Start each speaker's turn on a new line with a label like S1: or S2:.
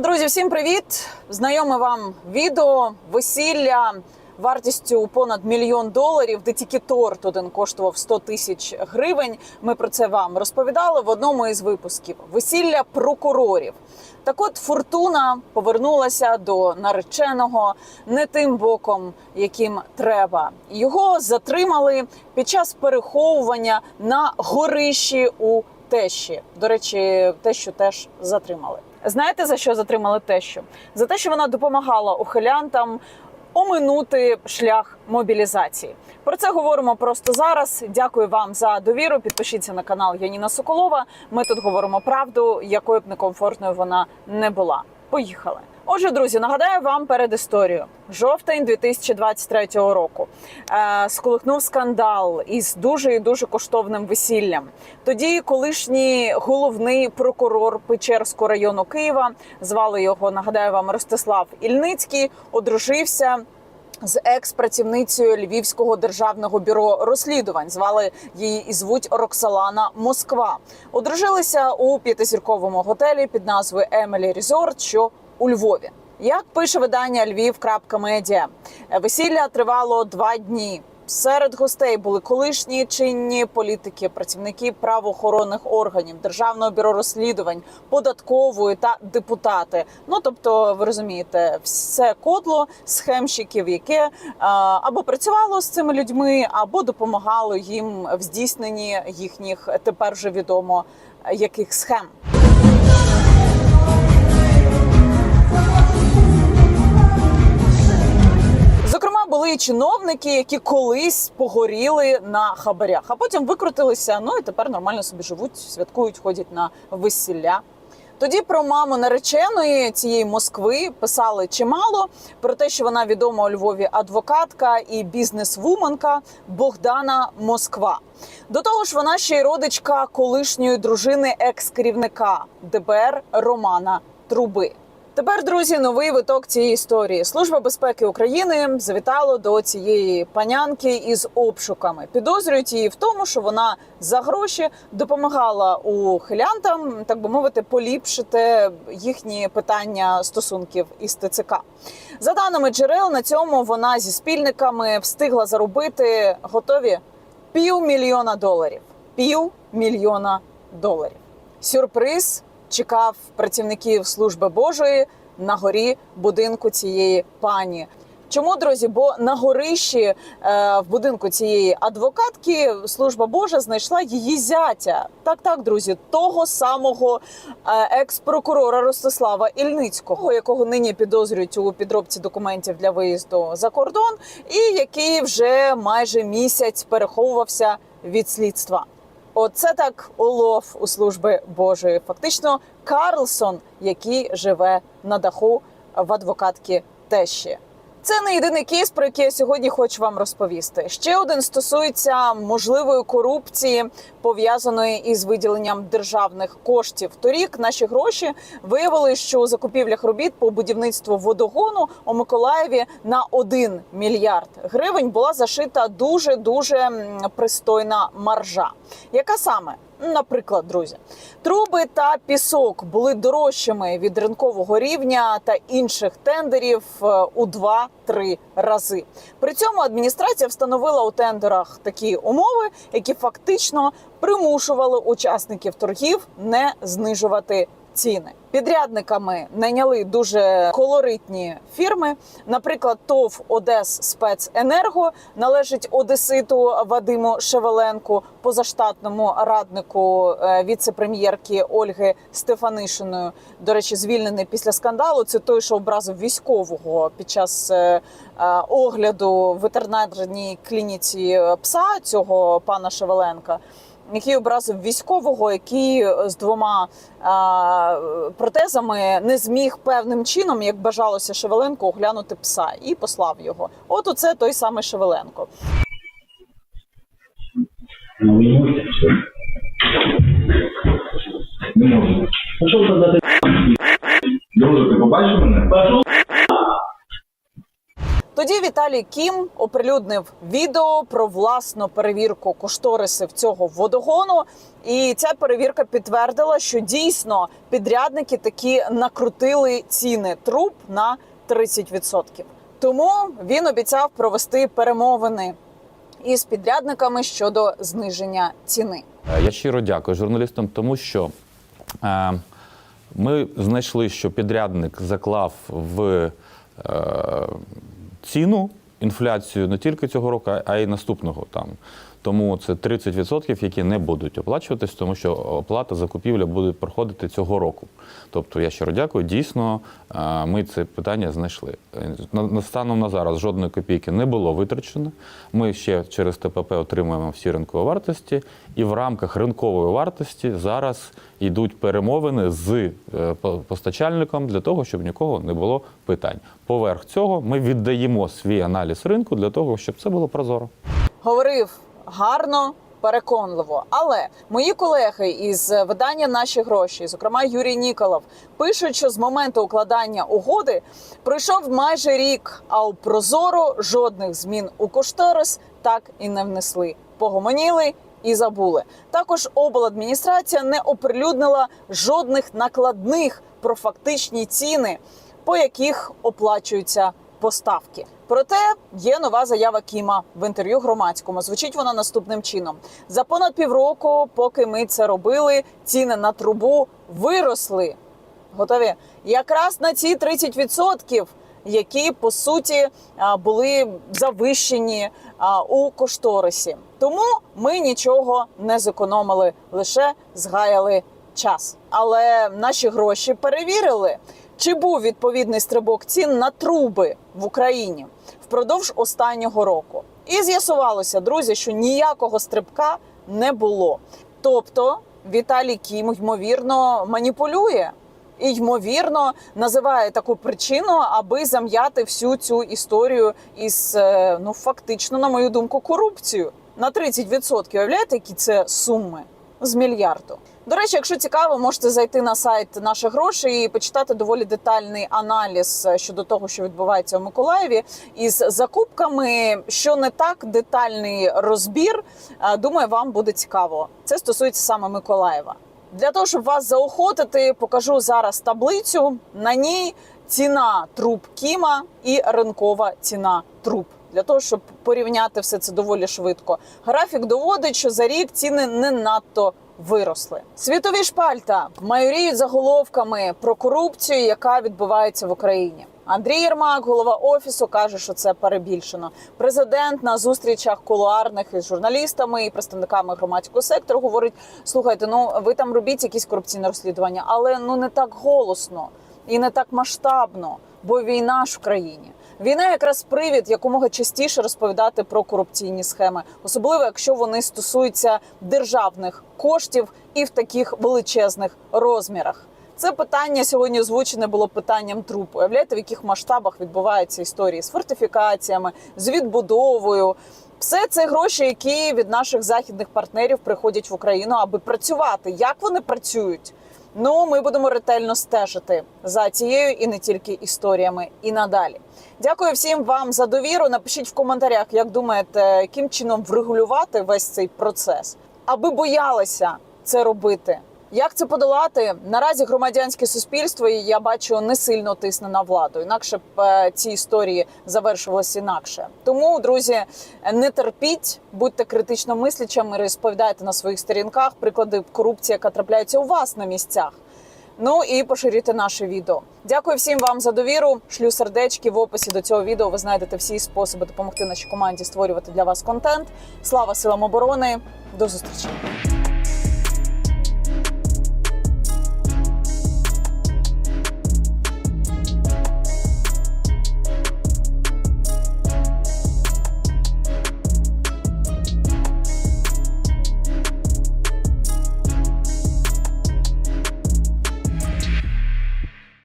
S1: Друзі, всім привіт! Знайоме вам відео весілля вартістю понад мільйон доларів, де тільки торт один коштував 100 тисяч гривень. Ми про це вам розповідали в одному із випусків весілля прокурорів. Так от фортуна повернулася до нареченого не тим боком, яким треба. Його затримали під час переховування на горищі у тещі. До речі, тещу теж затримали. Знаєте за що затримали тещу? За те, що вона допомагала ухилянтам оминути шлях мобілізації. Про це говоримо просто зараз. Дякую вам за довіру. Підпишіться на канал Яніна Соколова. Ми тут говоримо правду, якою б некомфортною вона не була. Поїхали. Отже, друзі, нагадаю вам перед історією. Жовтень 2023 року е, сколихнув скандал із дуже і дуже коштовним весіллям. Тоді колишній головний прокурор Печерського району Києва звали його. Нагадаю вам Ростислав Ільницький, одружився з екс-працівницею Львівського державного бюро розслідувань. Звали її і звуть Роксалана Москва. Одружилися у п'ятизірковому готелі під назвою Емелі Різорт, що у Львові. Як пише видання Львів.Медіа, весілля тривало два дні. Серед гостей були колишні чинні політики, працівники правоохоронних органів, державного бюро розслідувань, податкової та депутати. Ну тобто, ви розумієте, все кодло схемщиків, яке або працювало з цими людьми, або допомагало їм в здійсненні їхніх тепер вже відомо яких схем. Чиновники, які колись погоріли на хабарях, а потім викрутилися. Ну і тепер нормально собі живуть, святкують, ходять на весілля. Тоді про маму нареченої цієї Москви писали чимало про те, що вона відома у Львові адвокатка і бізнес-вуменка Богдана Москва. До того ж, вона ще й родичка колишньої дружини екс-керівника ДБР Романа Труби. Тепер, друзі, новий виток цієї історії. Служба безпеки України завітала до цієї панянки із обшуками. Підозрюють її в тому, що вона за гроші допомагала ухилянтам, так би мовити, поліпшити їхні питання стосунків із ТЦК. За даними джерел, на цьому вона зі спільниками встигла заробити готові півмільйона доларів. Півмільйона доларів. Сюрприз чекав працівників служби Божої на горі будинку цієї пані. Чому, друзі? Бо на горищі е, в будинку цієї адвокатки служба Божа знайшла її зятя. Так, так, друзі, того самого е, екс-прокурора Ростислава Ільницького, якого нині підозрюють у підробці документів для виїзду за кордон, і який вже майже місяць переховувався від слідства. Оце так улов у служби Божої. Фактично, Карлсон, який живе на даху в адвокатки тещі. Це не єдиний кейс, про який я сьогодні хочу вам розповісти. Ще один стосується можливої корупції, пов'язаної із виділенням державних коштів. Торік наші гроші виявили, що у закупівлях робіт по будівництву водогону у Миколаєві на 1 мільярд гривень була зашита дуже дуже пристойна маржа. Яка саме? Наприклад, друзі, труби та пісок були дорожчими від ринкового рівня та інших тендерів е, у 2-3 рази. При цьому адміністрація встановила у тендерах такі умови, які фактично примушували учасників торгів не знижувати ціни. Підрядниками найняли дуже колоритні фірми. Наприклад, ТОВ Одес Спеценерго належить Одеситу Вадиму Шевеленку, позаштатному раднику е, віце-прем'єрки Ольги Стефанишиною. До речі, звільнений після скандалу. Це той, що образив військового під час е, е, огляду в ветеринарній клініці пса цього пана Шевеленка який образив військового, який е, з двома а, протезами не зміг певним чином, як бажалося Шевеленко, оглянути пса і послав його. От оце той самий Шевеленко.
S2: Ну, не можу. Що сказати? Друже, ти побачив мене? Бачу.
S1: Тоді Віталій Кім оприлюднив відео про власну перевірку кошторисів цього водогону. І ця перевірка підтвердила, що дійсно підрядники таки накрутили ціни труб на 30%. Тому він обіцяв провести перемовини із підрядниками щодо зниження ціни.
S3: Е, Я щиро дякую журналістам, тому що е, ми знайшли, що підрядник заклав в е, ціну інфляцію не тільки цього року, а й наступного там. Тому це 30%, які не будуть оплачуватись, тому що оплата закупівля буде проходити цього року. Тобто я щиро дякую. Дійсно, е, ми це питання знайшли. Е, Станом на зараз жодної копійки не було витрачено. Ми ще через ТПП отримуємо всі ринкові вартості, і в рамках ринкової вартості зараз йдуть перемовини з е, постачальником для того, щоб нікого не було питань. Поверх цього ми віддаємо свій аналіз ринку для того, щоб це було прозоро.
S1: говорив гарно. Переконливо, але мої колеги із видання наші гроші, зокрема Юрій Ніколов, пишуть, що з моменту укладання угоди пройшов майже рік, а у прозоро жодних змін у кошторис так і не внесли. Погомоніли і забули. Також обладміністрація не оприлюднила жодних накладних про фактичні ціни, по яких оплачуються поставки. Проте є нова заява Кіма в інтерв'ю громадському. Звучить вона наступним чином: за понад півроку, поки ми це робили, ціни на трубу виросли. Готові якраз на ці 30%, які по суті були завищені у кошторисі. Тому ми нічого не зекономили, лише згаяли час. Але наші гроші перевірили, чи був відповідний стрибок цін на труби в Україні впродовж останнього року. І з'ясувалося, друзі, що ніякого стрибка не було. Тобто Віталій Кім ймовірно маніпулює і ймовірно називає таку причину, аби зам'яти всю цю історію із е, ну фактично, на мою думку, корупцією на 30%. Уявляєте, які це суми з мільярду. До речі, якщо цікаво, можете зайти на сайт наших грошей і почитати доволі детальний аналіз щодо того, що відбувається у Миколаєві, із закупками, що не так, детальний розбір. Е, Думаю, вам буде цікаво. Це стосується саме Миколаєва. Для того, щоб вас заохотити, покажу зараз таблицю. На ній ціна труб Кіма і ринкова ціна труб. Для того, щоб порівняти все це доволі швидко. Графік доводить, що за рік ціни не надто виросли. Світові шпальта майоріють заголовками про корупцію, яка відбувається в Україні. Андрій Єрмак, голова офісу, каже, що це перебільшено. Президент на зустрічах кулуарних із журналістами і представниками громадського сектору говорить: слухайте, ну ви там робіть якісь корупційні розслідування, але ну не так голосно і не так масштабно, бо війна ж в країні. Війна якраз привід якомога частіше розповідати про корупційні схеми, особливо якщо вони стосуються державних коштів і в таких величезних розмірах. Це питання сьогодні озвучене було питанням труб. Уявляєте, в яких масштабах відбуваються історії з фортифікаціями, з відбудовою. Все це гроші, які від наших західних партнерів приходять в Україну, аби працювати. Як вони працюють? Ну, ми будемо ретельно стежити за цією і не тільки історіями і надалі. Дякую всім вам за довіру. Напишіть в коментарях, як думаєте, яким чином врегулювати весь цей процес, аби боялися це робити. Як це подолати? Наразі громадянське суспільство я бачу не сильно тисне на владу. Інакше б е, ці історії завершувалися інакше. Тому, друзі, не терпіть, будьте критично мислячими, розповідайте на своїх сторінках приклади корупції, яка трапляється у вас на місцях. Ну і поширюйте наше відео. Дякую всім вам за довіру. Шлю сердечки в описі до цього відео. Ви знайдете всі способи допомогти нашій команді створювати для вас контент. Слава силам оборони! До зустрічі!